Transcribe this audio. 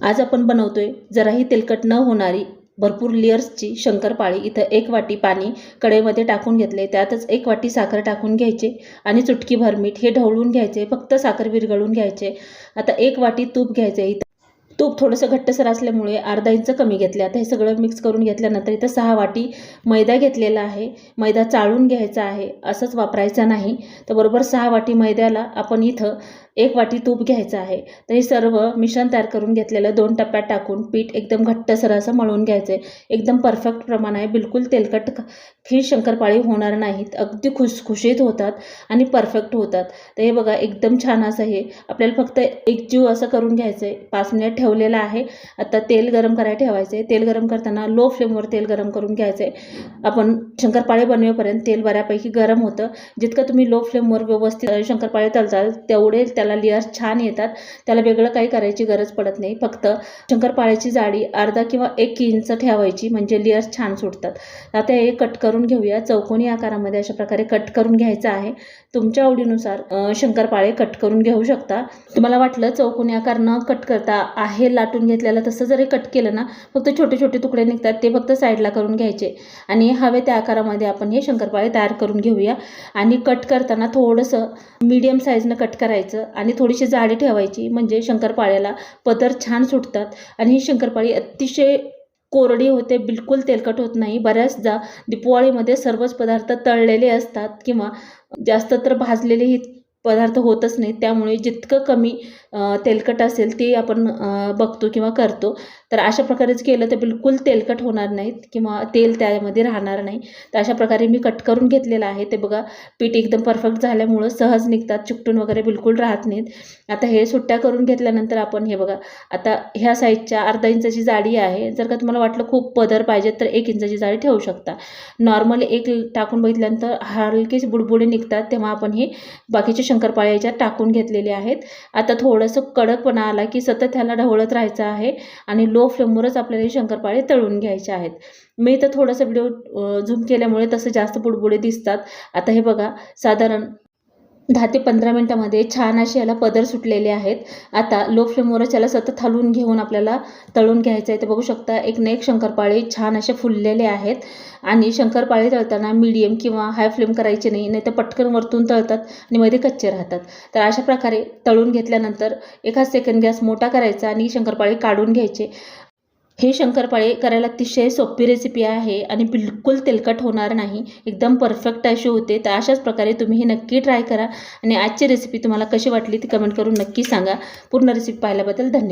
आज आपण बनवतोय जराही तेलकट न होणारी भरपूर लेयर्सची शंकरपाळी. इथं एक वाटी पाणी कढईमध्ये टाकून घेतले त्यातच एक वाटी साखर टाकून घ्यायचे आणि चुटकीभर मीठ. हे ढवळून घ्यायचे फक्त साखर विरघळून घ्यायचे. आता एक वाटी तूप घ्यायचे इथं. तूप थोडंसं घट्टसर असल्यामुळे अर्धा इंच कमी घेतले आता हे सगळं मिक्स करून घेतल्यानंतर इथं सहा वाटी मैदा घेतलेला आहे. मैदा चाळून घ्यायचा आहे. असंच वापरायचा नाही. तर बरोबर सहा वाटी मैद्याला आपण इथं एक वाटी तूप घ्यायचं आहे. तर हे सर्व मिश्रण तयार करून घेतलेलं दोन टप्प्यात टाकून पीठ एकदम घट्टसर असं मळून घ्यायचं आहे एकदम परफेक्ट प्रमाण आहे. बिलकुल तेलकट खीर शंकरपाळी होणार नाहीत. अगदी खुसखुशीत होतात आणि परफेक्ट होतात. तर हे बघा एकदम छान असं हे. आपल्याला फक्त एक जीव असं करून घ्यायचं आहे पाच मिनिट ठेवलेलं आहे. आता तेल गरम करायला ठेवायचं आहे तेल गरम करताना लो फ्लेमवर तेल गरम करून घ्यायचं आहे आपण शंकरपाळे बनवेपर्यंत तेल बऱ्यापैकी गरम होतं. जितकं तुम्ही लो फ्लेमवर व्यवस्थित शंकरपाळे तळताल तेवढे त्या त्याला लेअर्स छान येतात. त्याला वेगळं काही करायची गरज पडत नाही. फक्त शंकरपाळ्याची जाडी अर्धा किंवा एक इंच ठेवायची म्हणजे लेअर्स छान सुटतात. आता हे कट करून घेऊया. चौकोनी आकारामध्ये अशा प्रकारे कट करून घ्यायचं आहे. तुमच्या आवडीनुसार शंकरपाळे कट करून घेऊ शकता. तुम्हाला वाटलं चौकोनी आकार न कट करता आहे लाटून घेतलेलं तसं जरी कट केलं ना फक्त छोटे छोटे तुकडे निघतात. ते फक्त साईडला करून घ्यायचे. आणि हवे त्या आकारामध्ये आपण हे शंकरपाळे तयार करून घेऊया. आणि कट करताना थोडंसं मीडियम साईजनं कट करायचं. आणि थोडीशी जाडी ठेवायची म्हणजे शंकरपाळ्याला पदर छान सुटतात. आणि ही शंकरपाळी अतिशय कोरडी होते बिलकुल तेलकट होत नाही. बऱ्याचदा दिपवाळीमध्ये सर्वच पदार्थ तळलेले असतात किंवा जास्त तर भाजलेले ही पदार्थ होतच नाहीत. त्यामुळे जितकं कमी तेलकट असेल ते आपण बघतो किंवा करतो. तर अशा प्रकारेच केलं तर बिलकुल तेलकट होणार नाहीत किंवा तेल त्यामध्ये राहणार नाही. तर अशा प्रकारे मी कट करून घेतलेलं आहे. ते बघा पीठ एकदम परफेक्ट झाल्यामुळं सहज निघतात. चिकटून वगैरे बिलकुल राहत नाहीत. आता हे सुट्ट्या करून घेतल्यानंतर आपण हे बघा आता ह्या साईजच्या अर्धा इंचाची जाडी आहे. जर का तुम्हाला वाटलं खूप पदर पाहिजे तर एक इंचाची जाडी ठेवू शकता. नॉर्मली एक टाकून बघितल्यानंतर हलकेच बुडबुडे निघतात. तेव्हा आपण हे बाकीचे शंकरपाळे याच्यात टाकून घेतलेले आहेत. आता थोडंसं कडकपणा आला की सतत ह्याला ढवळत राहायचं आहे आणि लो फ्लेमवरच आपल्याला हे शंकरपाळे तळून घ्यायचे आहेत. मी तर थोडंसं व्हिडिओ झूम केल्यामुळे तसं जास्त बुडबुडे दिसतात. आता हे बघा साधारण दहा ते पंधरा मिनटामध्ये छान असे याला पदर सुटलेले आहेत. आता लो फ्लेमवरच याला सतत हलवून घेऊन आपल्याला तळून घ्यायचं आहे. तर बघू शकता एक ना एक शंकरपाळे छान असे फुललेले आहेत. आणि शंकरपाळे तळताना मीडियम किंवा हाय फ्लेम करायचे नाही नाही तर पटकन वरतून तळतात आणि मध्ये कच्चे राहतात. तर अशा प्रकारे तळून घेतल्यानंतर एका सेकंड गॅस मोठा करायचा आणि शंकरपाळे काढून घ्यायचे. हे शंकरपाळे करायला अतिशय सोपी रेसिपी आहे आणि बिलकुल तेलकट होणार नाही. एकदम परफेक्ट अशी होते. तर अशाच प्रकारे तुम्ही हे नक्की ट्राय करा आणि आजची रेसिपी तुम्हाला कशी वाटली ती कमेंट करून नक्की सांगा. पूर्ण रेसिपी पाहिल्याबद्दल धन्यवाद.